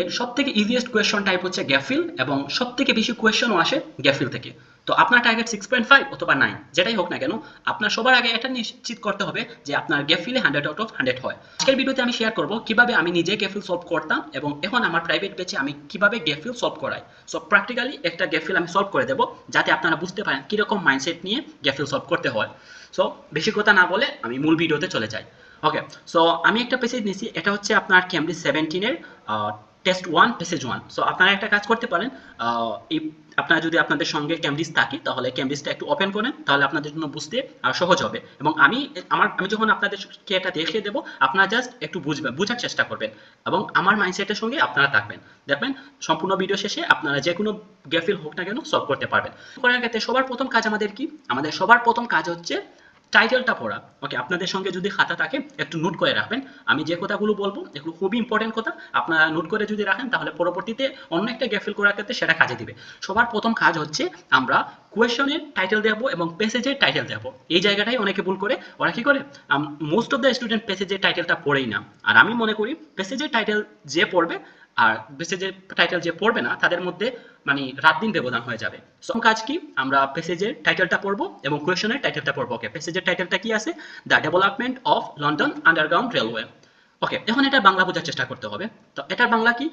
এর সব থেকে ইজিয়েস্ট কোয়েশ্চন টাইপ হচ্ছে গ্যাফিল এবং সব থেকে বেশি কোয়েশ্চনও আসে গ্যাফিল থেকে। তো আপনার টার্গেট সিক্স পয়েন্ট ফাইভ অথবা নাইন যেটাই হোক না কেন, আপনার সবার আগে এটা নিশ্চিত করতে হবে যে আপনার গ্যাফিলে হান্ড্রেড আউট অফ হান্ড্রেড হয়। আজকের ভিডিওতে আমি শেয়ার করব কীভাবে আমি নিজে গ্যাফিল সলভ করতাম এবং এখন আমার প্রাইভেট পেজে আমি কীভাবে গ্যাফিল সলভ করাই। সো প্র্যাকটিক্যালি একটা গ্যাফিল আমি সলভ করে দেবো, যাতে আপনারা বুঝতে পারেন কীরকম মাইন্ডসেট নিয়ে গ্যাফিল সলভ করতে হয়। সো বেশি কথা না বলে আমি মূল ভিডিওতে চলে যাই। ওকে সো আমি একটা পেসেজ নিছি, এটা হচ্ছে আপনার Cambridge সেভেন্টিনের test one passage one so আপনারা একটা কাজ করতে পারেন এই আপনারা যদি আপনাদের সঙ্গে ক্যামব্রিজ থাকে, তাহলে ক্যামব্রিজটা একটু ওপেন করেন, তাহলে আপনাদের জন্য বুঝতে সহজ হবে। এবং আমি, আমার, আমি যখন আপনাদেরকে এটা দেখিয়ে দেবো, আপনারা জাস্ট একটু বুঝবেন, বোঝার চেষ্টা করবেন। এবং আমার মাইন্ডসেটের সঙ্গে আপনারা থাকবেন। দেখবেন, সম্পূর্ণ ভিডিও শেষে আপনারা যে কোনো গ্যাফিল হোক না কেন সলভ করতে পারবেন। করার ক্ষেত্রে সবার প্রথম কাজ আমাদের কি? আমাদের সবার প্রথম কাজ হচ্ছে টাইটেলটা পড়া ওকে আপনাদের সঙ্গে যদি খাতা থাকে, একটু নোট করে রাখবেন। আমি যে কথাগুলো বলব, এগুলো খুবই ইম্পর্টেন্ট কথা। আপনারা নোট করে যদি রাখেন, তাহলে পরবর্তীতে অন্য একটা গ্যাফিল করার ক্ষেত্রে সেটা কাজে দিবে। সবার প্রথম কাজ হচ্ছে, আমরা কোয়েশনের টাইটেল দেবো এবং পেসেজের টাইটেল দেবো। এই জায়গাটাই অনেকে ভুল করে। ওরা কি করে? মোস্ট অফ দ্য স্টুডেন্ট পেসেজের টাইটেলটা পড়েই না। আর আমি মনে করি পেসেজের টাইটেল যে পড়বে আর পেসেজের টাইটেল যে পড়বে না, তাদের মধ্যে মানে রাত দিন ব্যবধান হয়ে যাবে। সব কাজ কি? আমরা পেসেজের টাইটেলটা পড়ব এবং কোয়েশনের টাইটেলটা পড়ব ওকে পেসেজের টাইটেলটা কি আছে? The development of London underground railway okay এখন এটা বাংলা বোঝার চেষ্টা করতে হবে। তো এটার বাংলা কি?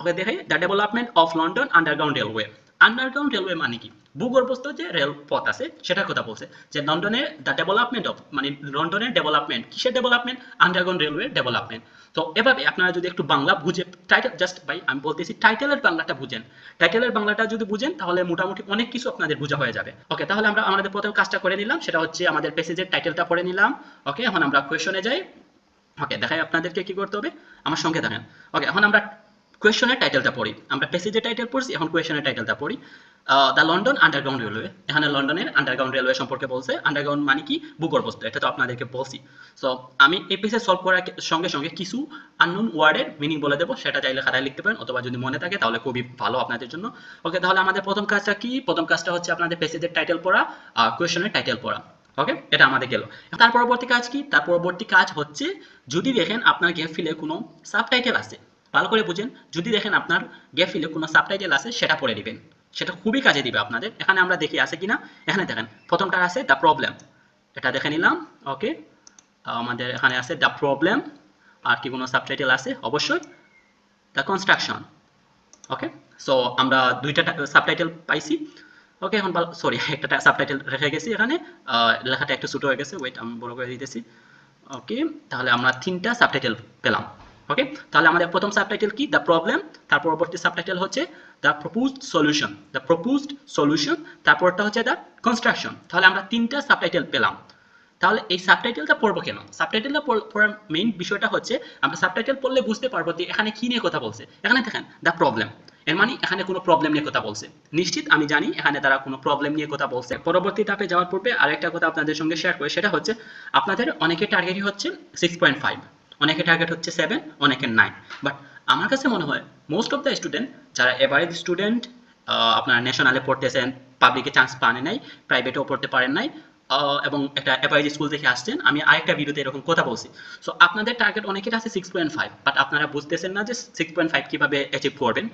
ওকে দেখাই the development of London underground railway underground railway মানে কি? ভূগর্ভস্থ যে রেল পথ আছে, সেটার কথা বলছে যে লন্ডনের দ্য ডেভেলপমেন্ট অফ মানে লন্ডনের ডেভেলপমেন্ট কিসের ডেভেলপমেন্ট আন্ডারগ্রাউন্ড রেলওয়ে ডেভেলপমেন্ট তো এভাবে আপনারা যদি একটু বাংলা বুঝে টাইটেল জাস্ট ভাই আমি বলতেছি টাইটেলের বাংলাটা বুঝেন। টাইটেলের বাংলাটা যদি বুঝেন, তাহলে মোটামুটি অনেক কিছু আপনাদের বোঝা হয়ে যাবে। ওকে তাহলে আমরা আমাদের প্রথম কাজটা করে নিলাম, সেটা হচ্ছে আমাদের পেসেজের টাইটেলটা পড়ে নিলাম। ওকে এখন আমরা কোয়েশনে যাই। ওকে দেখাই আপনাদেরকে কি করতে হবে। আমার সঙ্গে দেখেন ওকে এখন আমরা কোয়েশনের টাইটেলটা পড়ি। আমরা পেসেজের টাইটেল পড়ছি, এখন কোয়েশনের টাইটেলটা পড়ি। দ্য লন্ডন আন্ডারগ্রাউন্ড রেলওয়ে এখানে লন্ডনের আন্ডারগ্রাউন্ড রেলওয়ে সম্পর্কে বলছে। আন্ডারগ্রাউন্ড মানে কি? ভূগর্ভস্থ এটা তো আপনাদেরকে বলছি। সো আমি এই পেসে সলভ করার সঙ্গে সঙ্গে কিছু আননোন ওয়ার্ডের মিনিং বলে দেবো। সেটা চাইলে খাতায় লিখতে পারেন, অথবা যদি মনে থাকে, তাহলে খুবই ভালো আপনাদের জন্য। ওকে তাহলে আমাদের প্রথম কাজটা কি? প্রথম কাজটা হচ্ছে আপনাদের পেসেজের টাইটেল পড়া আর কোয়েশনের টাইটেল পড়া। ওকে এটা আমাদের গেল। তার পরবর্তী কাজ কি? তার পরবর্তী কাজ হচ্ছে, যদি দেখেন আপনার গ্যাপ ফিলে কোনো সাবটাইটেল আছে ভালো করে বুঝেন। যদি দেখেন আপনার গ্যাপ ফিলে কোনো সাবটাইটেল আছে, সেটা পড়ে দিবেন সেটা খুবই কাজে দিবে আপনাদের। এখানে আমরা দেখি আছে কিনা? এখানে দেখেন প্রথমটা আছে দ্য প্রবলেম এটা দেখে নিলাম। ওকে আমাদের এখানে আছে দ্য প্রবলেম আর কি কোনো সাবটাইটেল আছে? অবশ্যই দ্য কনস্ট্রাকশন ওকে সো আমরা দুইটা সাবটাইটেল পাইছি। ওকে এখন ভালো সরি একটা সাবটাইটেল রেখে গেছি এখানে। লেখাটা একটু ছোট হয়ে গেছে। ওয়েট আমি বড় করে দিতেছি। ওকে তাহলে আমরা তিনটা সাবটাইটেল পেলাম। ওকে তাহলে আমাদের প্রথম সাবটাইটেল কি? দ্য প্রবলেম তার পরবর্তী সাবটাইটেল হচ্ছে the proposed solution the proposed solution তারপরটা হচ্ছে দ্য কনস্ট্রাকশন তাহলে আমরা তিনটা সাবটাইটেল পেলাম। তাহলে এই সাবটাইটেলটা পড়ব কেন? সাবটাইটেলটা পড়ার মেইন বিষয়টা হচ্ছে, আমরা সাবটাইটেল পড়লে বুঝতে পারব যে এখানে কি নিয়ে কথা বলছে। এখানে দেখেন দ্য প্রবলেম এর মানে এখানে কোনো প্রবলেম নিয়ে কথা বলছে। নিশ্চিত আমি জানি এখানে তারা কোনো প্রবলেম নিয়ে কথা বলছে। পরবর্তী ধাপে যাওয়ার পূর্বে আরেকটা কথা আপনাদের সঙ্গে শেয়ার করে, সেটা হচ্ছে, আপনাদের অনেকের টার্গেটই হচ্ছে সিক্স পয়েন্ট ফাইভ অনেকের টার্গেট হচ্ছে সেভেন অনেকের নাইন বাট আমার কাছে মনে হয় মোস্ট অফ দ্য স্টুডেন্ট যারা এভারেজ স্টুডেন্ট আপনার ন্যাশনালে পড়তেছেন পাবলিকে চান্স পানে নাই প্রাইভেটেও পড়তে পারেন নাই এবং একটা অ্যাভারেজ স্কুল থেকে আসছেন, আমি আরেকটা ভিডিওতে এরকম কথা বলছি। সো আপনাদের টার্গেট অনেকের আছে সিক্স পয়েন্ট ফাইভ বাট আপনারা বুঝতেছেন না যে সিক্স পয়েন্ট ফাইভ কীভাবে অ্যাচিভ করবেন।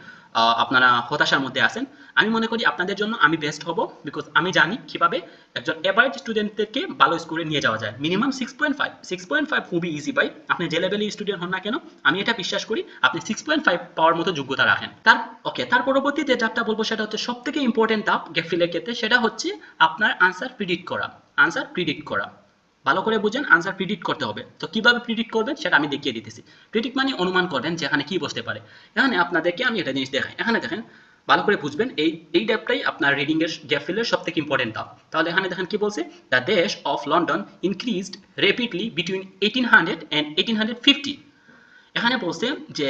আপনারা হতাশার মধ্যে আছেন। আমি মনে করি আপনাদের জন্য আমি বেস্ট হব বিকজ আমি জানি কীভাবে একজন অ্যাভারেজ স্টুডেন্টদেরকে ভালো স্কুলে নিয়ে যাওয়া যায়। Minimum six point five six point five খুবই ইজি ভাই। আপনি যে লেভেলের স্টুডেন্ট হন না কেন, আমি এটা বিশ্বাস করি, আপনি সিক্স পয়েন্ট ফাইভ পাওয়ার মতো যোগ্যতা রাখেন। তার ওকে তার পরবর্তীতে যারটা বলব সেটা হচ্ছে সব থেকে ইম্পর্টেন্ট ধাপ গেফিলের ক্ষেত্রে, সেটা হচ্ছে আপনার আনসার প্রিডিক্ট করা। আনসার প্রিডিক্ট করা। ভালো করে বুঝেন আনসার প্রিডিক্ট করতে হবে। তো কীভাবে প্রিডিক্ট করবেন সেটা আমি দেখিয়ে দিতেছি। প্রিডিক্ট মানে অনুমান করবেন যে এখানে কি বসতে পারে। এখানে আপনাদেরকে আমি একটা জিনিস দেখাই। এখানে দেখেন, ভালো করে বুঝবেন, এই এই ড্যাপটাই আপনার রিডিং এর গ্যাফিলের সব থেকে ইম্পর্টেন্ট ধাপ তাহলে এখানে দেখেন কি বলছে? দ্য দেশ of London increased rapidly between eighteen hundred and eighteen hundred fifty এখানে বলছে যে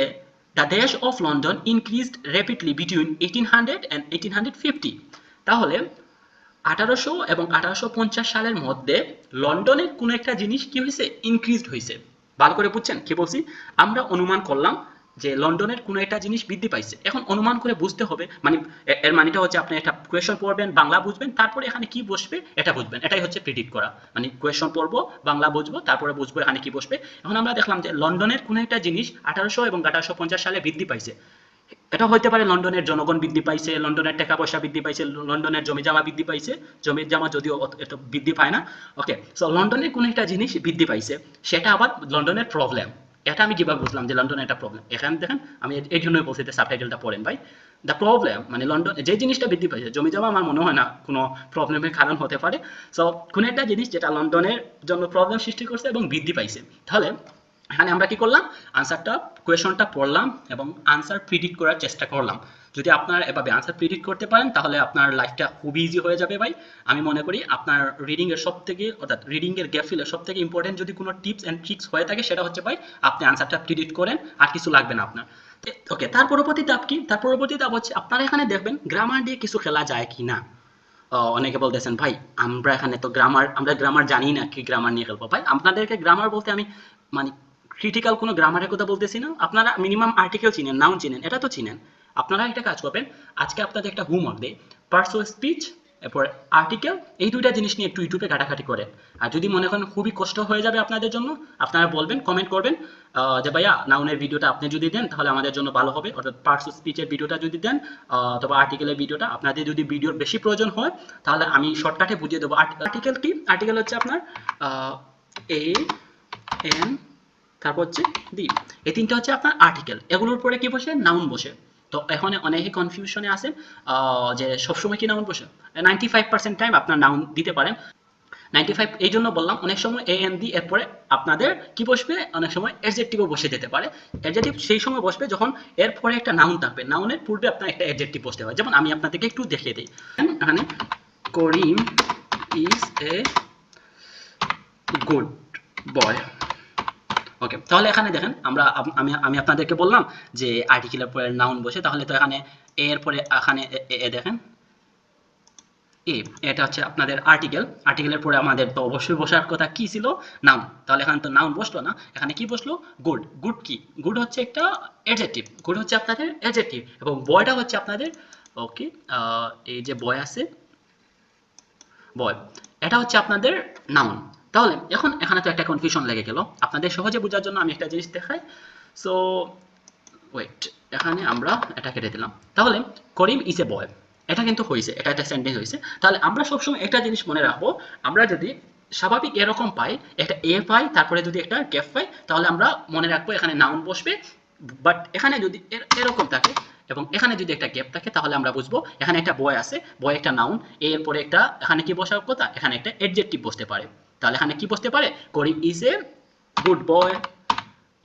দ্য দেশ of London increased rapidly between eighteen hundred and eighteen hundred fifty তাহলে আঠারোশো এবং আঠারোশো পঞ্চাশ সালের মধ্যে লন্ডনের কোনো একটা জিনিস কি হয়েছে? ইনক্রিজড হয়েছে। ভালো করে বুঝছেন? কি বলছি? আমরা অনুমান করলাম যে লন্ডনের কোনো একটা জিনিস বৃদ্ধি পাইছে। এখন অনুমান করে বুঝতে হবে। মানে এর মানেটা হচ্ছে আপনি একটা কোয়েশন পড়বেন, বাংলা বুঝবেন, তারপরে এখানে কি বসবে? এটা বুঝবেন। এটাই হচ্ছে প্রিডিক্ট করা। মানে কোয়েশন পড়ব, বাংলা বুঝব, তারপরে বুঝব এখানে কি বসবে। এখন আমরা দেখলাম যে লন্ডনের কোনো একটা জিনিস আঠারোশো এবং আঠারোশো পঞ্চাশ সালে বৃদ্ধি পাইছে। এটা হতে পারে লন্ডনের জনগণ বৃদ্ধি পাইছে, লন্ডনের টাকা পয়সা বৃদ্ধি পাইছে, লন্ডনের জমি জমা বৃদ্ধি পাইছে, জমি জমা যদিও এত বৃদ্ধি পায় না ওকে সো লন্ডনের কোনো একটা জিনিস বৃদ্ধি পাইছে, সেটা আবার লন্ডনের প্রবলেম এটা আমি কীভাবে বুঝলাম যে লন্ডনের একটা প্রবলেম এখানে দেখেন, আমি এই জন্যই বলছি যে সাবটাইটেলটা পড়েন ভাই। দ্য প্রবলেম মানে লন্ডন, যে জিনিসটা বৃদ্ধি পাইছে, জমি জমা আমার মনে হয় না কোনো প্রবলেমের কারণ হতে পারে সো কোনো একটা জিনিস যেটা লন্ডনের জন্য প্রবলেম সৃষ্টি করছে এবং বৃদ্ধি পাইছে, তাহলে এখানে আমরা কি করলাম? আনসারটা কোয়েশনটা পড়লাম এবং আনসার প্রিডিক্ট করার চেষ্টা করলাম। যদি আপনার এভাবে আনসার প্রিডিক্ট করতে পারেন, তাহলে আপনার লাইফটা খুব ইজি হয়ে যাবে ভাই। আমি মনে করি আপনার রিডিং এর সব থেকে অর্থাৎ রিডিং এর গ্যাফিলের সব থেকে ইম্পর্টেন্ট যদি কোনো টিপস এন্ড ট্রিক্স হয়ে থাকে, সেটা হচ্ছে ভাই, আপনি আনসারটা প্রিডিক্ট করেন, আর কিছু লাগবে না আপনার। ওকে তার পরবর্তী ধাপ কি? তার পরবর্তী ধাপ হচ্ছে, আপনারা এখানে দেখবেন গ্রামার দিয়ে কিছু খেলা যায় কি না? অনেকে বলতেছেন, ভাই, আমরা এখানে তো গ্রামার আমরা গ্রামার জানি না কি গ্রামার নিয়ে খেলব। ভাই, আপনাদেরকে গ্রামার বলতে আমি মানে ক্রিটিক্যাল কোনো গ্রামারের কথা বলতেছি না। আপনারা মিনিমাম আর্টিকেল চিনেন নাউন চিনেন, এটা তো চিনেন। আপনারা একটা কাজ করবেন, আজকে আপনাদের একটা হোমওয়ার্ক দেয় পার্সো স্পিচ এরপর আর্টিকেল এই দুইটা জিনিস নিয়ে একটু ইউটিউবে ঘাটাঘাটি করেন। আর যদি মনে করেন খুবই কষ্ট হয়ে যাবে আপনাদের জন্য, আপনারা বলবেন কমেন্ট করবেন যে ভাইয়া নাউনের ভিডিওটা আপনি যদি দেন, তাহলে আমাদের জন্য ভালো হবে। অর্থাৎ পার্সো স্পিচের ভিডিওটা যদি দেন অথবা আর্টিকেলের ভিডিওটা আপনাদের যদি ভিডিওর বেশি প্রয়োজন হয়, তাহলে আমি শর্টকাটে বুঝিয়ে দেবো। আর্টিকেল কি? আর্টিকেল হচ্ছে আপনার এ এন তারপর হচ্ছে দি। এই তিনটা হচ্ছে আপনার আর্টিকেল এগুলোর পরে কি বসে? নাউন বসে। তো এখন অনেকে কনফিউশনে আছেন যে সবসময় কি নাউন বসে? নাইনটি ফাইভ পার্সেন্ট টাইম আপনার নাউন দিতে পারেন। নাইনটি ফাইভ এই জন্য বললাম, অনেক সময় এ এন দি এরপরে আপনাদের কি বসবে? অনেক সময় অ্যাডজেক্টিভও বসে যেতে পারে। অ্যাডজেক্টিভ সেই সময় বসবে যখন এরপরে একটা নাউন থাকবে। নাউনের পূর্বে আপনার একটা অ্যাডজেক্টিভ বসতে হয় যেমন আমি আপনাদেরকে একটু দেখিয়ে দিই। এখানে করিম ইজ এ গুড বয় ওকে তাহলে এখানে দেখেন, আমরা আমি আমি আপনাদেরকে বললাম যে আর্টিকেলের পরে নাউন বসে, তাহলে তো এখানে এর পরে এখানে এ দেখেন। এ, এটা হচ্ছে আপনাদের আর্টিকেল আর্টিকেলের পরে আমাদের তো অবশ্যই বসার কথা কি ছিল? নাউন তাহলে এখানে তো নাউন বসল না, এখানে কি বসল? গুড গুড কি? গুড হচ্ছে একটা অ্যাডজেক্টিভ গুড হচ্ছে আপনাদের অ্যাডজেক্টিভ এবং বয়টা হচ্ছে আপনাদের ওকে এই যে বয় আছে বয় এটা হচ্ছে আপনাদের নাউন তাহলে, এখন এখানে তো একটা কনফিউশন লেগে গেল। আপনাদের সহজে বোঝার জন্য আমি একটা জিনিস দেখাই। সো ওয়েট এখানে আমরা এটা কেটে দিলাম। তাহলে, করিম ইজ এ বয় এটা কিন্তু হয়েছে এটা একটা সেন্টেন্স হয়েছে তাহলে আমরা সবসময় একটা জিনিস মনে রাখব, আমরা যদি স্বাভাবিক এরকম পাই, একটা এ পাই, তারপরে যদি একটা গ্যাপ পাই, তাহলে আমরা মনে রাখব এখানে নাউন বসবে। বাট এখানে যদি এর- এরকম থাকে, এবং এখানে যদি একটা গ্যাপ থাকে, তাহলে আমরা বুঝব এখানে একটা বয় আছে বয় একটা নাউন এর পরে একটা, এখানে কি বসার কথা? এখানে একটা অ্যাডজেক্টিভ বসতে পারে। তাহলে এখানে কি বসতে পারে? করিম ইজ এ গুড বয়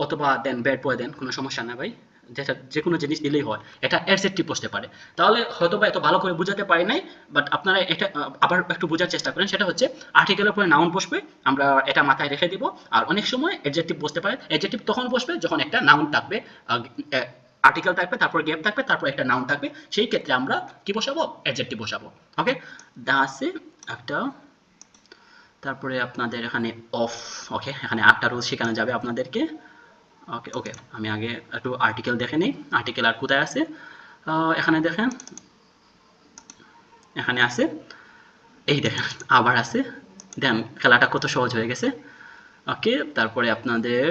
অথবা দেন ব্যাড বয় দেন কোনো সমস্যা না ভাই। যেটা যে কোনো জিনিস দিলেই হয়। এটা অ্যাডজেক্টিভ বসতে পারে। তাহলে হয়তো বা এত ভালো করে বোঝাতে পারি নাই বাট আপনারা এটা আবার একটু বোঝার চেষ্টা করেন। সেটা হচ্ছে আর্টিকেলের পরে নাউন বসবে, আমরা এটা মাথায় রেখে দিব। আর অনেক সময় অ্যাডজেক্টিভ বসতে পারে। অ্যাডজেক্টিভ তখন বসবে যখন একটা নাউন থাকবে আর্টিকেল থাকবে, তারপর গ্যাপ থাকবে, তারপর একটা নাউন থাকবে। সেই ক্ষেত্রে আমরা কি বসাবো? অ্যাডজেক্টিভ বসাবো। ওকে দা দাসে একটা তারপরে আপনাদের এখানে অফ ওকে এখানে আটটা রুল শেখানো যাবে আপনাদেরকে। ওকে ওকে আমি আগে একটু আর্টিকেল দেখে নিই। আর্টিকেল আর কোথায় আছে? এখানে দেখেন। এখানে আছে। এই দেখেন, আবার আছে। দেন, খেলাটা কত সহজ হয়ে গেছে। ওকে তারপরে আপনাদের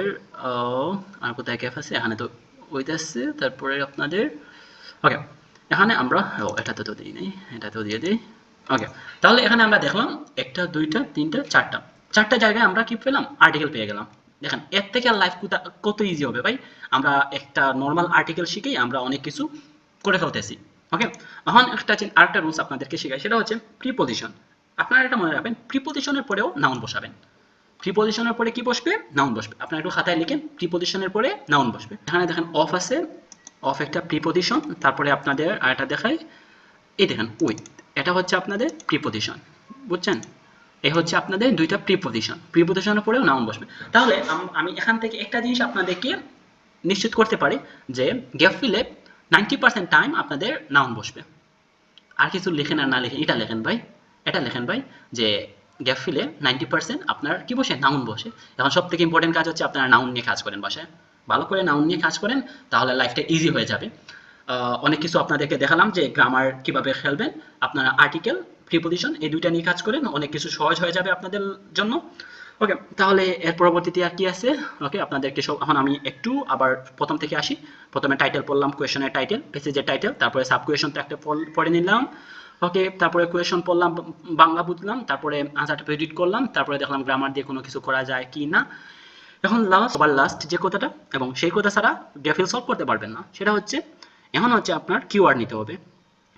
আর কোথায় ক্যাফ আছে? এখানে তো ওইটা আছে। তারপরে আপনাদের ওকে এখানে আমরা, ও, এটা তো দিই নেই, এটা তো দিয়ে দিই। ওকে তাহলে এখানে আমরা দেখলাম একটা, দুইটা, তিনটা, চারটা। চারটা জায়গায় আমরা কি পেলাম? আর্টিকেল পেয়ে গেলাম। দেখেন, এর থেকে লাইফ কত ইজি হবে ভাই? আমরা একটা নর্মাল আর্টিকেল শিখেই আমরা অনেক কিছু করে ফেলতেছি। ওকে এখন একটা আরেকটা রুলস আপনাদেরকে শেখাই, সেটা হচ্ছে প্রিপোজিশন আপনারা এটা মনে রাখবেন প্রিপোজিশনের পরেও নাউন বসাবেন। প্রিপোজিশনের পরে কি বসবে? নাউন বসবে। আপনারা একটু খাতায় লিখেন প্রিপোজিশনের পরে নাউন বসবে। এখানে দেখেন অফ আছে অফ একটা প্রিপোজিশন তারপরে আপনাদের আরেকটা দেখাই। এই দেখেন উইথ এটা হচ্ছে আপনাদের প্রিপোজিশন বুঝছেন? এই হচ্ছে আপনাদের দুইটা প্রিপোজিশন প্রিপোজিশনের পরেও নাউন বসবে। তাহলে আমি এখান থেকে একটা জিনিস আপনাদেরকে নিশ্চিত করতে পারি যে গ্যাপ ফিলে নাইনটি পার্সেন্ট টাইম আপনাদের নাউন বসবে। আর কিছু লেখেন আর না লেখেন, এটা লেখেন ভাই, এটা লেখেন ভাই, যে গ্যাপ ফিলে নাইনটি পার্সেন্ট আপনার কি বসে? নাউন বসে। এখন সব থেকে ইম্পর্টেন্ট কাজ হচ্ছে আপনারা নাউন নিয়ে কাজ করেন বাসায়। ভালো করে নাউন নিয়ে কাজ করেন, তাহলে লাইফটা ইজি হয়ে যাবে। অনেক কিছু আপনাদেরকে দেখালাম যে গ্রামার কীভাবে খেলবেন, আপনারা আর্টিকেল প্রিপোজিশন এই দুইটা নিয়ে কাজ করেন, অনেক কিছু সহজ হয়ে যাবে আপনাদের জন্য। ওকে তাহলে এর পরবর্তীতে আর কি আছে? ওকে আপনাদেরকে সব এখন আমি একটু আবার প্রথম থেকে আসি। প্রথমে টাইটেল পড়লাম কোয়েশনের টাইটেল পেসেজের টাইটেল তারপরে সাব কোয়েশনটা একটা পড়- নিলাম। ওকে তারপরে কোয়েশন পড়লাম, বাংলা বুঝলাম, তারপরে আনসারটা প্রেডিট করলাম, তারপরে দেখলাম গ্রামার দিয়ে কোনো কিছু করা যায় কি না। এখন লাস্ট সবার লাস্ট যে কথাটা, এবং সেই কথা ছাড়া ডেফিল সলভ করতে পারবেন না, সেটা হচ্ছে এখন হচ্ছে আপনার কিওয়ার্ড নিতে হবে।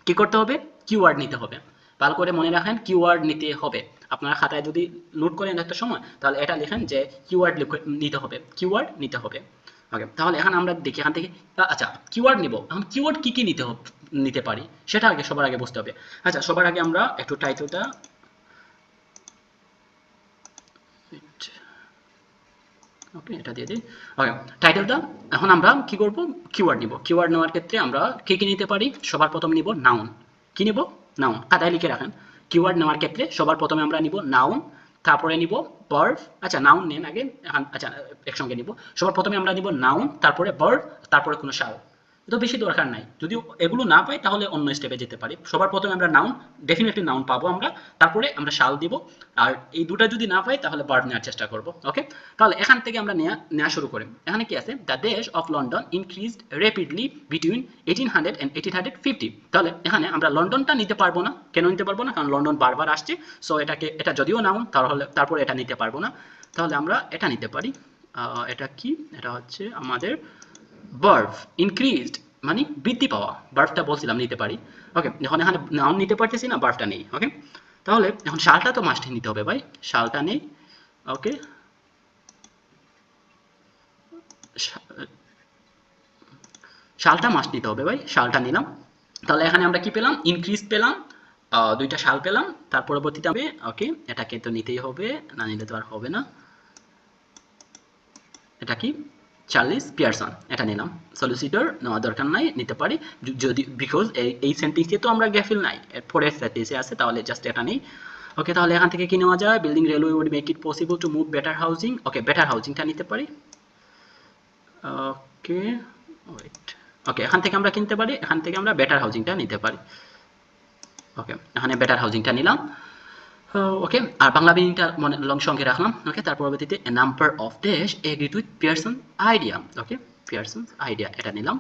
কি করতে হবে? কিওয়ার্ড নিতে হবে। ভালো করে মনে রাখেন কিওয়ার্ড নিতে হবে। আপনারা খাতায় যদি নোট করেন একটা সময়, তাহলে এটা লেখেন যে কিওয়ার্ড নিতে হবে কিওয়ার্ড নিতে হবে। ওকে তাহলে এখন আমরা দেখি, এখান থেকে আচ্ছা কিওয়ার্ড নিব। এখন কিওয়ার্ড কি কি নিতে নিতে পারি, সেটা আগে সবার আগে বুঝতে হবে। আচ্ছা সবার আগে আমরা একটু টাইটেলটা ওকে, এটা দিয়ে দিই। ওকে টাইটেলটা এখন আমরা কি করব? কিওয়ার্ড নিব। কিওয়ার্ড নেওয়ার ক্ষেত্রে আমরা কি কি নিতে পারি? সবার প্রথম নিব নাউন কি নিব? নাউন খাতায় লিখে রাখেন। কিওয়ার্ড নেওয়ার ক্ষেত্রে সবার প্রথমে আমরা নিব নাউন তারপরে নিব বার্ভ আচ্ছা নাউন নেন আগে আচ্ছা একসঙ্গে নিব। সবার প্রথমে আমরা নিব নাউন তারপরে বার্ভ তারপরে কোনো শাল তো বেশি দরকার নাই। যদি এগুলো না পাই, তাহলে অন্য স্টেপে যেতে পারি। সবার প্রথমে আমরা নাউন ডেফিনেটলি নাউন পাবো আমরা। তারপরে আমরা শাল দিব। আর এই দুটা যদি না পাই, তাহলে বার্ড নেওয়ার চেষ্টা করব। ওকে তাহলে এখান থেকে আমরা নেওয়া নেওয়া শুরু করি। এখানে কি আছে? দ্য দেশ of London increased rapidly between eighteen hundred and eighteen hundred fifty তাহলে এখানে আমরা লন্ডনটা নিতে পারব না। কেন নিতে পারব না? কারণ লন্ডন বারবার আসছে। সো এটাকে, এটা যদিও নাউন তাহলে, তারপরে এটা নিতে পারব না। তাহলে আমরা এটা নিতে পারি। এটা কি? এটা হচ্ছে আমাদের বার্ভ ইনক্রিজড মানে বৃদ্ধি পাওয়া বার্ভটা বলছিলাম নিতে পারি। ওকে এখন এখানে নাউন নিতে পারতেছি না বার্ভটা নেই ওকে তাহলে এখন শালটা তো মাস্ট নিতে হবে ভাই শালটা নেই ওকে শালটা মাস্ট নিতে হবে ভাই শালটা নিলাম। তাহলে এখানে আমরা কি পেলাম? ইনক্রিজ পেলাম দুইটা শাল পেলাম, তার পরবর্তীতে হবে ওকে এটাকে তো নিতেই হবে, না নিলে তো আর হবে না। এটা কি? চার্লিস পিয়ারসন এটা নিলাম। সলিসিটর নেওয়া দরকার নাই, নিতে পারি। যদি বিকজ এই সেন্টেন্সে তো আমরা গ্যাফিল নাই, এর পরের সেন্টেন্সে আছে, তাহলে জাস্ট এটা নেই। ওকে তাহলে এখান থেকে কি নেওয়া যায়? Building railway would make it possible to move better housing okay better হাউজিংটা নিতে পারি। ওকে ওয়েট ওকে এখান থেকে আমরা কিনতে পারি, এখান থেকে আমরা বেটার হাউজিংটা নিতে পারি। ওকে এখানে বেটার হাউজিংটা নিলাম। ওকে আর বাংলা মিনিংটা মনে লং সঙ্গে রাখলাম। ওকে তার পরবর্তীতে এ নাম্বার অফ দেশ agreed with Pearson idea okay Pearson idea এটা নিলাম।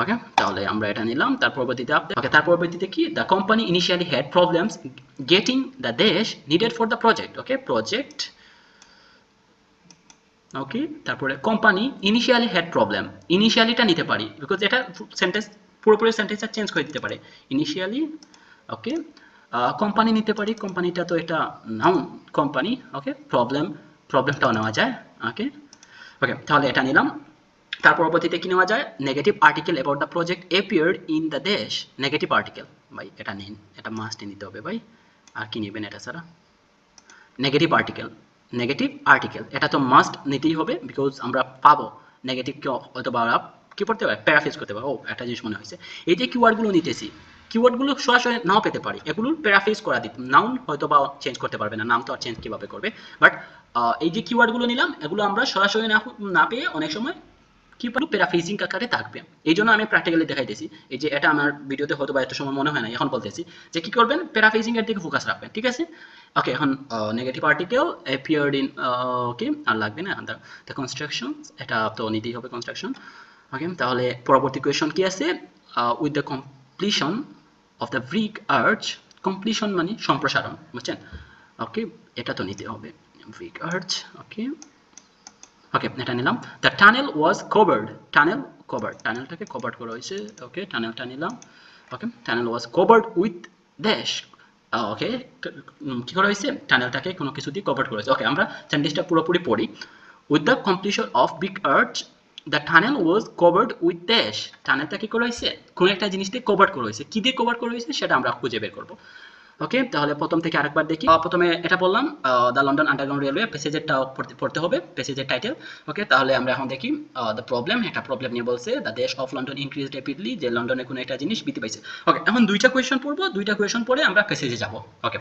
ওকে তাহলে আমরা এটা নিলাম। তার পরবর্তীতে ওকে তার পরবর্তীতে কি? The company initially had problems getting the দেশ needed for the project okay project okay তারপরে কোম্পানি ইনিশিয়ালি হ্যাড প্রবলেম ইনিশিয়ালিটা নিতে পারি বিকজ এটা সেন্টেন্স পুরোপুরি সেন্টেন্সটা চেঞ্জ করে দিতে পারে। ইনিশিয়ালি ওকে কোম্পানি নিতে পারি। কোম্পানিটা তো এটা নাউন কোম্পানি ওকে প্রবলেম প্রবলেমটাও নেওয়া যায় ওকে ওকে তাহলে এটা নিলাম। তার পরবর্তীতে কি নেওয়া যায়? Negative article about the project appeared in the দেশ নেগেটিভ আর্টিকেল ভাই, এটা নিন, এটা মাস্ট নিতে হবে ভাই। আর কি নেবেন এটা ছাড়া? নেগেটিভ আর্টিকেল নেগেটিভ আর্টিকেল এটা তো মাস্ট নিতেই হবে বিকজ আমরা পাবো। নেগেটিভ কি হয়তো বা কি করতে পারি? প্যারাফেজ করতে পারি। ও, একটা জিনিস মনে হয়েছে। এই যে কিওয়ার্ডগুলো নিতেছি কিওয়ার্ডগুলো সরাসরি নাও পেতে পারি। এগুলোর প্যারাফেজ করা দিত নাউন হয়তো বা চেঞ্জ করতে পারবে না, নাম তো আর চেঞ্জ কীভাবে করবে? বাট এই যে কিওয়ার্ডগুলো নিলাম, এগুলো আমরা সরাসরি না না পেয়ে অনেক সময় কি পারো প্যারাফেজিং আকারে থাকবে। এই জন্য আমি প্র্যাকটিক্যালি দেখাইতেছি। এই যে এটা আমার ভিডিওতে হয়তো বা এত সময় মনে হয় না এখন বলতেছি যে কি করবেন? প্যারাফেজিং এর দিকে ফোকাস রাখবেন, ঠিক আছে? ওকে এখন negative article appeared in okay আর লাগবে না দ্য কনস্ট্রাকশন এটা তো নিতেই হবে কনস্ট্রাকশন ওকে তাহলে পরবর্তী কোয়েশন কি আছে? With the completion of the brick arch completion মানে সম্প্রসারণ, বুঝছেন? ওকে এটা তো নিতে হবে ব্রিক আর্চ ওকে ওকে এটা নিলাম। The tunnel was covered tunnel covered টানেলটাকে covered করা হয়েছে ওকে টানেলটা নিলাম। Okay tunnel was covered with dash okay কি করা হয়েছে? টানেলটাকে কোনো কিছু দিয়ে কভার করা হয়েছে। ওকে আমরা সেন্টেন্সটা পুরোপুরি পড়ি। With the completion of big arch the tunnel was covered with dash টানেলটা কি করা হয়েছে কোনো একটা জিনিস দিয়ে কভার করা হয়েছে। কি দিয়ে কভার করা হয়েছে সেটা আমরা খুঁজে বের করব। ওকে তাহলে প্রথম থেকে আরেকবার দেখি। প্রথমে এটা বললাম দ্য লন্ডন আন্ডারগ্রাউন্ড রেলওয়ে প্যাসেজেরটাও পড়তে হবে প্যাসেজের টাইটেল ওকে তাহলে আমরা এখন দেখি দ্য প্রবলেম একটা প্রবলেম নিয়ে বলছে দ্য দেশ অফ লন্ডন ইনক্রিজ র্যাপিডলি যে লন্ডনে কোনো একটা জিনিস বৃদ্ধি পাইছে। ওকে এখন দুইটা কোয়েশন পড়ব, দুইটা কোয়েশন পড়ে আমরা প্যাসেজে যাব। ওকে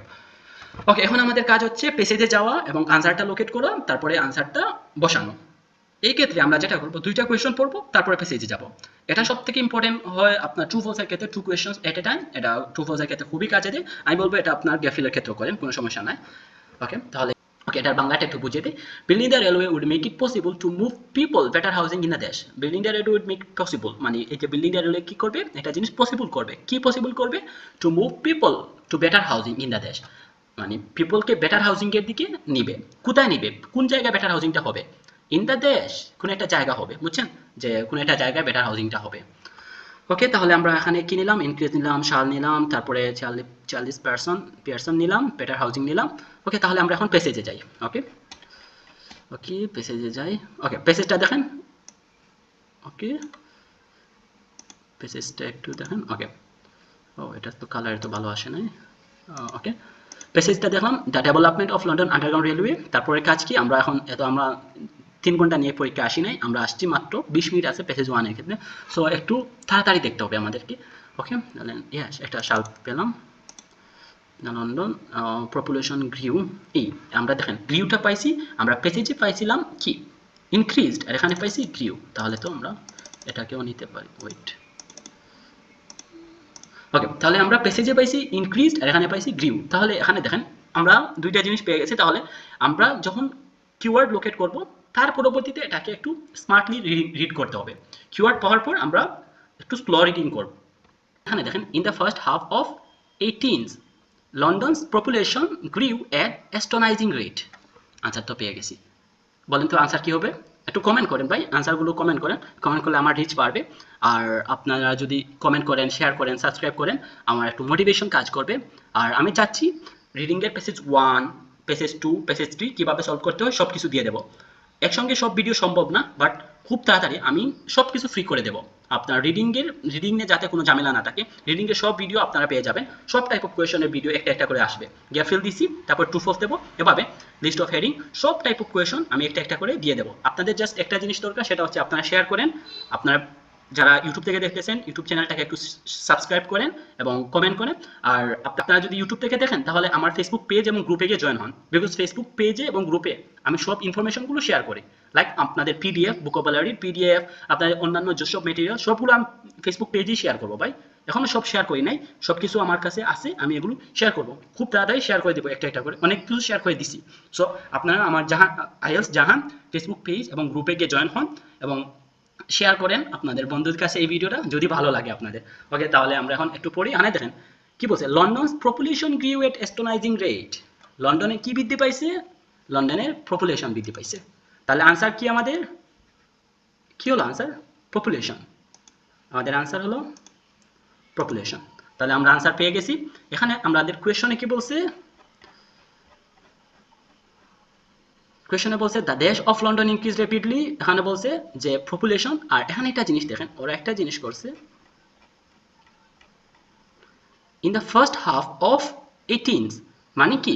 ওকে এখন আমাদের কাজ হচ্ছে প্যাসেজে যাওয়া এবং আনসারটা লোকেট করা, তারপরে আনসারটা বসানো। এই ক্ষেত্রে আমরা যেটা করব, দুইটা কোয়েশন পড়ব, তারপরে পেসেজে যাব। এটা সব থেকে ইম্পর্টেন্ট হয় আপনার ট্রু ফলসের ক্ষেত্রে two question at a time এটা ট্রু ফলসের ক্ষেত্রে খুবই কাজে দেয়। আমি বলব এটা আপনার গ্যাফিলের ক্ষেত্রেও করেন, কোনো সমস্যা নাই। ওকে তাহলে ওকে এটার বাংলাটা একটু বুঝিয়ে দিই। Building the railway would make it possible to move people better housing in the দেশ। Building the railway would make possible মানে এই যে বিল্ডিং দ্য রেলওয়ে কি করবে? এটা জিনিস পসিবল করবে। কি পসিবল করবে? To move people to better housing in the দেশ। মানে পিপলকে বেটার হাউসিং এর দিকে নিবে। কোথায় নিবে? কোন জায়গায় বেটার হাউসিংটা হবে? ইন দ্য দেশ কোন একটা জায়গা হবে, বুঝছেন? যে কোন একটা জায়গায় বেটার হাউসিংটা হবে। ওকে তাহলে আমরা এখানে কি নিলাম? ইনক্রিজ নিলাম শাল নিলাম, তারপরে চাল্লিশ চাল্লিশ পার্সন পার্সন নিলাম বেটার হাউজিং নিলাম। ওকে তাহলে আমরা এখন পেসেজে যাই। ওকে ওকে পেসেজে যাই। ওকে পেসেজটা দেখেন। ওকে পেসেজটা একটু দেখেন। ওকে ও, এটা তো কালার তো ভালো আসে নাই। ওকে পেসেজটা দেখলাম the development of London underground railway তারপরে কাজ কি? আমরা এখন এত আমরা তিন ঘণ্টা নিয়ে পরীক্ষা আসি নাই, আমরা আসছি মাত্র বিশ মিনিট আছে প্যাসেজ ওয়ানের ক্ষেত্রে। সো একটু তাড়াতাড়ি দেখতে হবে আমাদেরকে। ওকে ইয়াস একটা সাল পেলাম। লন্ডন পপুলেশন গ্রিউ এই আমরা দেখেন গ্রিউটা পাইছি, আমরা পেসেজে পাইছিলাম কি? ইনক্রিজড আর এখানে পাইছি গ্রিউ তাহলে তো আমরা এটাকেও নিতে পারি। ওয়েট ওকে তাহলে আমরা পেসেজে পাইছি ইনক্রিজড আর এখানে পাইছি গ্রিউ তাহলে এখানে দেখেন, আমরা দুইটা জিনিস পেয়ে গেছি। তাহলে আমরা যখন কিওয়ার্ড লোকেট করব তার পরবর্তীতে এটাকে একটু স্মার্টলি রিড করতে হবে। কিওয়ার্ড পাওয়ার পর আমরা একটু স্লো রিডিং করব। এখানে দেখেন in the first half of eighteens London's population grew at astonishing rate answer তো পেয়ে গেছি। বলেন তো আনসার কি হবে? একটু কমেন্ট করেন ভাই আনসারগুলো কমেন্ট করেন। কমেন্ট করলে আমার রিচ বাড়বে। আর আপনারা যদি কমেন্ট করেন শেয়ার করেন সাবস্ক্রাইব করেন, আমার একটু মোটিভেশন কাজ করবে। আর আমি চাচ্ছি রিডিংয়ের passage one passage two passage three কীভাবে সলভ করতে হয় সব কিছু দিয়ে দেবো। একসঙ্গে সব ভিডিও সম্ভব না বাট খুব তাড়াতাড়ি আমি সব কিছু ফ্রি করে দেবো। আপনার রিডিংয়ের রিডিংয়ে যাতে কোনো ঝামেলা না থাকে রিডিংয়ের সব ভিডিও আপনারা পেয়ে যাবেন, সব টাইপ অফ কোয়েশনের ভিডিও একটা একটা করে আসবে। গ্যাফিল দিছি, তারপর টু ফোর্স দেবো, এভাবে লিস্ট অফ হেডিং সব টাইপ অফ কোয়েশন আমি একটা একটা করে দিয়ে দেবো। আপনাদের জাস্ট একটা জিনিস দরকার, সেটা হচ্ছে আপনারা শেয়ার করেন, আপনারা যারা ইউটিউব থেকে দেখতেছেন ইউটিউব চ্যানেলটাকে একটু সাবস্ক্রাইব করেন এবং কমেন্ট করেন। আর আপনারা যদি ইউটিউব থেকে দেখেন, তাহলে আমার ফেসবুক পেজ এবং গ্রুপে গিয়ে জয়েন হন। বিকজ ফেসবুক পেজে এবং গ্রুপে আমি সব ইনফরমেশনগুলো শেয়ার করি। লাইক আপনাদের পিডিএফ বুকোবালারির পিডিএফ আপনাদের অন্যান্য যেসব মেটেরিয়াল সবগুলো আমি ফেসবুক পেজেই শেয়ার করব ভাই। এখনও সব শেয়ার করি নাই সব কিছু আমার কাছে আছে, আমি এগুলো শেয়ার করব। খুব তাড়াতাড়ি শেয়ার করে দেবো একটা একটা করে, অনেক কিছু শেয়ার করে দিছি। সো আপনারা আমার Jahan, IS Jahan Facebook page এবং গ্রুপে গিয়ে জয়েন হন এবং শেয়ার করেন আপনাদের বন্ধুদের কাছে এই ভিডিওটা, যদি ভালো লাগে আপনাদের। ওকে তাহলে আমরা এখন একটু পড়ি। আনে দেখেন, কি বলছে? London population grew at astonishing rate লন্ডনে কি বৃদ্ধি পাইছে? লন্ডনের পপুলেশন বৃদ্ধি পাইছে। তাহলে আনসার কি আমাদের? কি হলো আনসার পপুলেশন আমাদের আনসার হলো পপুলেশন তাহলে আমরা আনসার পেয়ে গেছি। এখানে আমাদের কোয়েশনে কি বলছে? কোয়েশনে বলছে দ্য দেশ অফ লন্ডন ইনক্রিজ র্যাপিডলি এখানে বলছে যে পপুলেশন আর এখানে একটা জিনিস দেখেন, ওরা একটা জিনিস করছে। In the first half of eighteens মানে কি?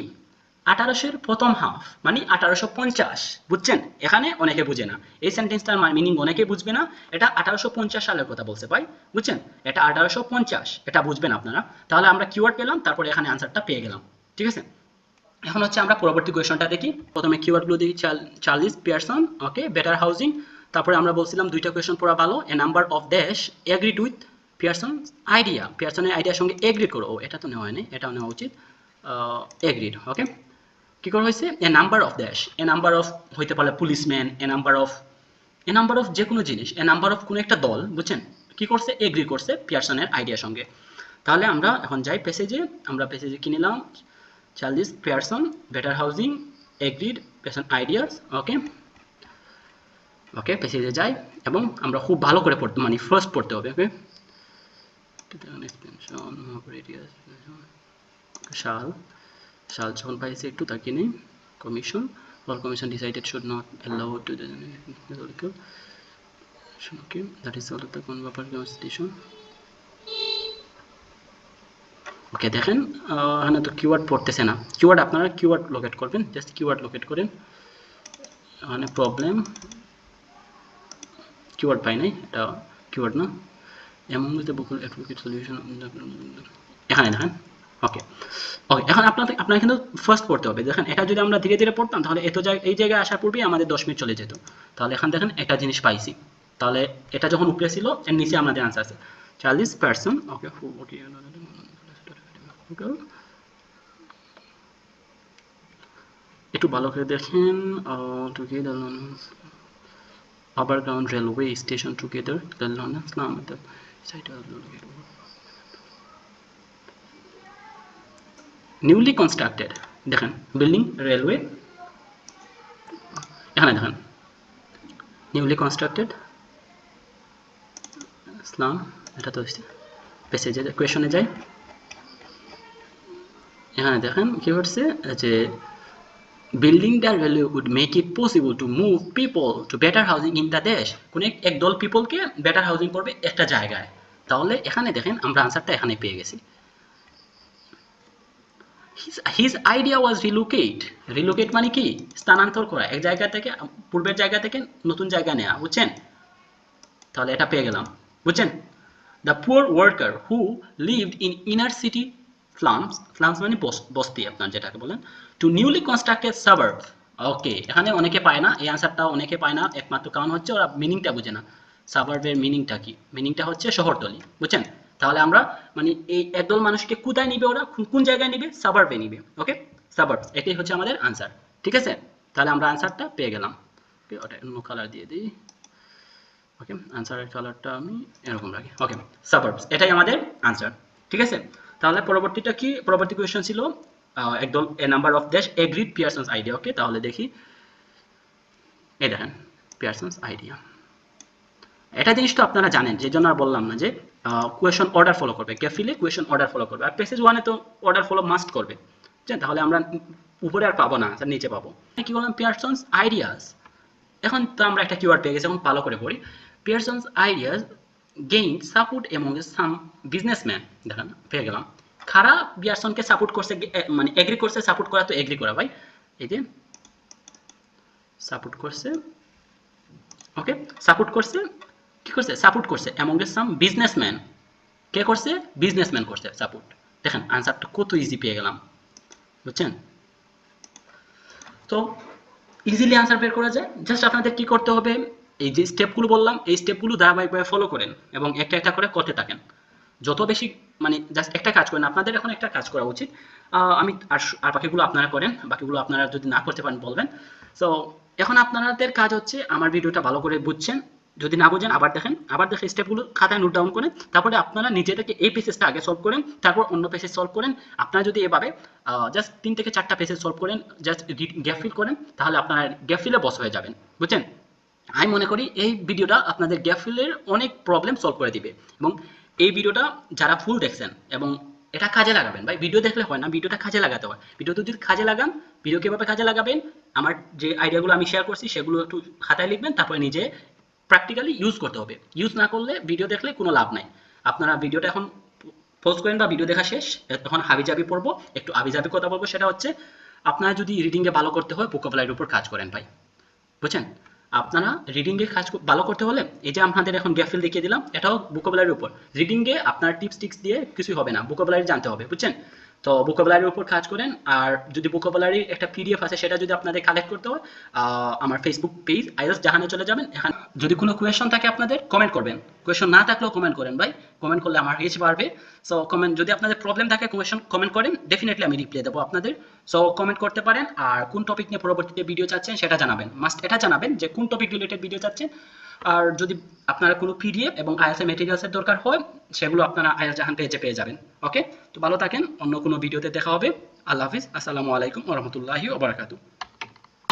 আঠারোশোর প্রথম হাফ মানে আঠারোশো পঞ্চাশ, বুঝছেন? এখানে অনেকে বুঝে না। এই সেন্টেন্সটার মিনিং অনেকে বুঝবে না। এটা আঠারোশো পঞ্চাশ সালের কথা বলছে ভাই, বুঝছেন? এটা আঠারোশো পঞ্চাশ, এটা বুঝবেন আপনারা। তাহলে আমরা কিওয়ার্ড পেলাম, তারপরে এখানে আনসারটা পেয়ে গেলাম। ঠিক আছে? এখন হচ্ছে আমরা পরবর্তী কোয়েশনটা দেখি। প্রথমে কিওয়ার্ডগুলো দেখি Charles Pearson okay better housing তারপরে আমরা বলছিলাম দুইটা কোয়েশন পড়া ভালো এ নাম্বার অফ দেশ এগ্রিড উইথ পিয়ারসন আইডিয়া পিয়ারসনের আইডিয়ার সঙ্গে এগ্রিড করো। ও, এটা তো নেওয়া হয়নি, এটাও নেওয়া উচিত। এগ্রিড ওকে কি করা হয়েছে? এ নাম্বার অফ দেশ এ নাম্বার অফ হইতে পারে policeman a number of a number of যে কোনো জিনিস এ নাম্বার অফ কোনো একটা দল, বুঝছেন? কি করছে? এগ্রি করছে পিয়ারসনের আইডিয়ার সঙ্গে। তাহলে আমরা এখন যাই পেসেজে আমরা পেসেজে কি নিলাম Charles Pearson better housing agreed Pearson ideas okay okay পেসেজে যাই এবং আমরা খুব ভালো করে পড়তে মানে ফার্স্ট পড়তে হবে ওকে শাল শাল যখন পাইছে একটু তাকে নেই commission all commission decided should not allow to okay that is all the কোন ব্যাপার কনস্টিটিউশন ওকে, দেখেন এখানে তো কিওয়ার্ড পড়তেছে না। কিওয়ার্ড আপনারা কিওয়ার্ড লোকেট করবেন জাস্ট কিওয়ার্ড লোকেট করেন। এখানে প্রবলেম কিওয়ার্ড পাই নাই, এটা কিওয়ার্ড না। এমন দ্য বুক অ্যাডভোকেট সলিউশন এখানে দেখেন ওকে ওকে এখন আপনাদের, আপনারা কিন্তু ফার্স্ট পড়তে হবে। দেখেন এটা যদি আমরা ধীরে ধীরে পড়তাম, তাহলে এত জায়গায় এই জায়গায় আসার পূর্বেই আমাদের দশ মিনিট চলে যেত। তাহলে এখন দেখেন, একটা জিনিস পাইছি। তাহলে এটা যখন উপরে ছিল, এর নিচে আমাদের আনসার আছে। চার্লিশ পার্সন ওকে ওকে গেল একটু ভালো করে দেখেন আবার ground railway station together newly constructed দেখেন বিল্ডিং রেলওয়ে এখানে দেখেন নিউলি কনস্ট্রাক্টেড ইসলাম এটা তো হচ্ছে পেসেজের কোয়েশনে যায়। এখানে দেখেন কি হচ্ছে যে building the railway would make it possible to move people to better housing in the দেশ। কোন এক- একদল পিপলকে বেটার হাউজিং করবে একটা জায়গায়। তাহলে এখানে দেখেন আমরা আনসারটা এখানে পেয়ে গেছি। His idea was relocate relocate মানে কি? স্থানান্তর করা। এক জায়গা থেকে, পূর্বের জায়গা থেকে নতুন জায়গা নেওয়া বুঝছেন? তাহলে এটা পেয়ে গেলাম। বুঝছেন? The poor worker who lived in inner city slums slums মানে বস্তি আপনার যেটাকে বলেন to newly constructed suburb okay এখানে অনেকে পায় না, এই আনসারটা অনেকে পায় না, একমাত্র কারণ হচ্ছে ওরা মিনিংটা বুঝে না। সাবার্বের মিনিংটা কি? মিনিংটা হচ্ছে শহরতলি, বুঝছেন? তাহলে আমরা মানে এই একদল মানুষকে কোথায় নিবে ওরা? কোন- জায়গায় নিবে? সাবার্বে নিবে ওকে সাবার্বস এটাই হচ্ছে আমাদের আনসার ঠিক আছে? তাহলে আমরা আনসারটা পেয়ে গেলাম। ওকে ওটা অন্য কালার দিয়ে দিই। ওকে আনসারের কালারটা আমি এরকম রাখি। ওকে সাবার্বস এটাই আমাদের আনসার ঠিক আছে? তাহলে পরবর্তীটা কি? পরবর্তী কোয়েশ্চন ছিল একদল এ নাম্বার অফ দেশ এগ্রিড পিয়ারসন্স আইডিয়া ওকে তাহলে দেখি। এই দেখেন পিয়ারসন্স আইডিয়া এটা জিনিস তো আপনারা জানেন, যে জন্য আর বললাম না যে কোয়েশন অর্ডার ফলো করবে। ক্যাফিলে কোয়েশন অর্ডার ফলো করবে। আর পেসেজ ওয়ানে তো অর্ডার ফলো মাস্ট করবে। তাহলে আমরা উপরে আর পাবো না স্যার নিচে পাবো। কি বললাম? পিয়ারসন্স আইডিয়াস এখন তো আমরা একটা কিওয়ার্ড পেয়ে গেছি, এখন ভালো করে পড়ি। Pearson's ideas gain support among some businessman দেখেন, পেয়ে গেলাম। খারাপ পিয়ারসনকে সাপোর্ট করছে মানে এগ্রি করছে সাপোর্ট করা তো এগ্রি করা, ভাই। এই যে সাপোর্ট করছে ওকে সাপোর্ট করছে, কি করছে? সাপোর্ট করছে এমং সাম বিজনেসম্যান কে করছে? বিজনেসম্যান করছে সাপোর্ট দেখেন আনসারটা কত ইজি পেয়ে গেলাম। বুঝছেন? তো ইজিলি আনসার বের করা যায়। জাস্ট আপনাদের কি করতে হবে? এই যে স্টেপগুলো বললাম, এই স্টেপগুলো ধারাবাহিকভাবে ফলো করেন এবং একটা একটা করে করতে থাকেন। যত বেশি মানে জাস্ট একটা কাজ করেন, আপনাদের এখন একটা কাজ করা উচিত। আমি আর আর বাকিগুলো আপনারা করেন, বাকিগুলো আপনারা যদি না করতে পারেন, বলবেন। সো এখন আপনাদের কাজ হচ্ছে আমার ভিডিওটা ভালো করে বুঝছেন, যদি না বুঝেন আবার দেখেন, আবার দেখে স্টেপগুলো খাতায় নোট ডাউন করেন, তারপরে আপনারা নিজে থেকে এই পেসেজটা আগে সলভ করেন, তারপর অন্য পেসেজ সলভ করেন। আপনারা যদি এভাবে জাস্ট তিন থেকে চারটা পেসেজ সলভ করেন জাস্ট গ্যাপ ফিল করেন, তাহলে আপনার গ্যাপ ফিলে বস হয়ে যাবেন, বুঝছেন? আমি মনে করি এই ভিডিওটা আপনাদের গ্যাপ ফিলের অনেক প্রবলেম সলভ করে দিবে। এবং এই ভিডিওটা যারা ফুল দেখছেন এবং এটা কাজে লাগাবেন, ভাই ভিডিও দেখলে হয় না, ভিডিওটা কাজে লাগাতে হয়। ভিডিও যদি কাজে লাগান ভিডিও কীভাবে কাজে লাগাবেন, আমার যে আইডিয়াগুলো আমি শেয়ার করছি, সেগুলো একটু খাতায় লিখবেন, তারপরে নিজে প্র্যাকটিক্যালি ইউজ করতে হবে। ইউজ না করলে ভিডিও দেখলে কোনো লাভ নাই। আপনারা ভিডিওটা এখন পোস্ট করেন বা ভিডিও দেখা শেষ, এখন হাবিজাবি পড়ব, একটু আবিজাবি কথা বলব, সেটা হচ্ছে আপনারা যদি রিডিংয়ে ভালো করতে হয় ভোকাবুলারির উপর কাজ করেন, ভাই। বুঝছেন? আপনারা রিডিংয়ে কাজ ভালো করতে হলে এই যে আপনাদের এখন গ্যাফিল দেখিয়ে দিলাম, এটাও ভোকাবুলারির উপর। রিডিংয়ে আপনার টিপস টিক্স দিয়ে কিছুই হবে না ভোকাবুলারি জানতে হবে, বুঝছেন? তো ভোকাবুলারির উপর কাজ করেন, আর যদি ভোকাবুলারির একটা পিডিএফ আছে, সেটা যদি আপনাদের কালেক্ট করতে হয় আমার ফেসবুক পেজ আইএস জাহানে চলে যাবেন। এখানে যদি কোনো কোয়েশন থাকে আপনাদের কমেন্ট করবেন। কোয়েশন না থাকলেও কমেন্ট করেন ভাই। কমেন্ট করলে আমার রিচ বাড়বে। সো কমেন্ট যদি আপনাদের প্রবলেম থাকে কোয়েশন কমেন্ট করেন ডেফিনেটলি আমি রিপ্লাই দেবো আপনাদের। সো কমেন্ট করতে পারেন, আর কোন টপিক নিয়ে পরবর্তীতে ভিডিও চাচ্ছেন, সেটা জানাবেন। মাস্ট এটা জানাবেন যে কোন টপিক রিলেটেড ভিডিও চাচ্ছেন। আর যদি আপনারা কোনো পিডিএফ এবং আইএসএ মেটেরিয়ালসের দরকার হয়, সেগুলো আপনারা আয়াস জাহান পেজে পেয়ে যাবেন। ওকে তো ভালো থাকেন, অন্য কোনো ভিডিওতে দেখা হবে। আল্লাহ হাফিজ। আসসালামু আলাইকুম ওরহমতুল্লাহি ওবরাকাতু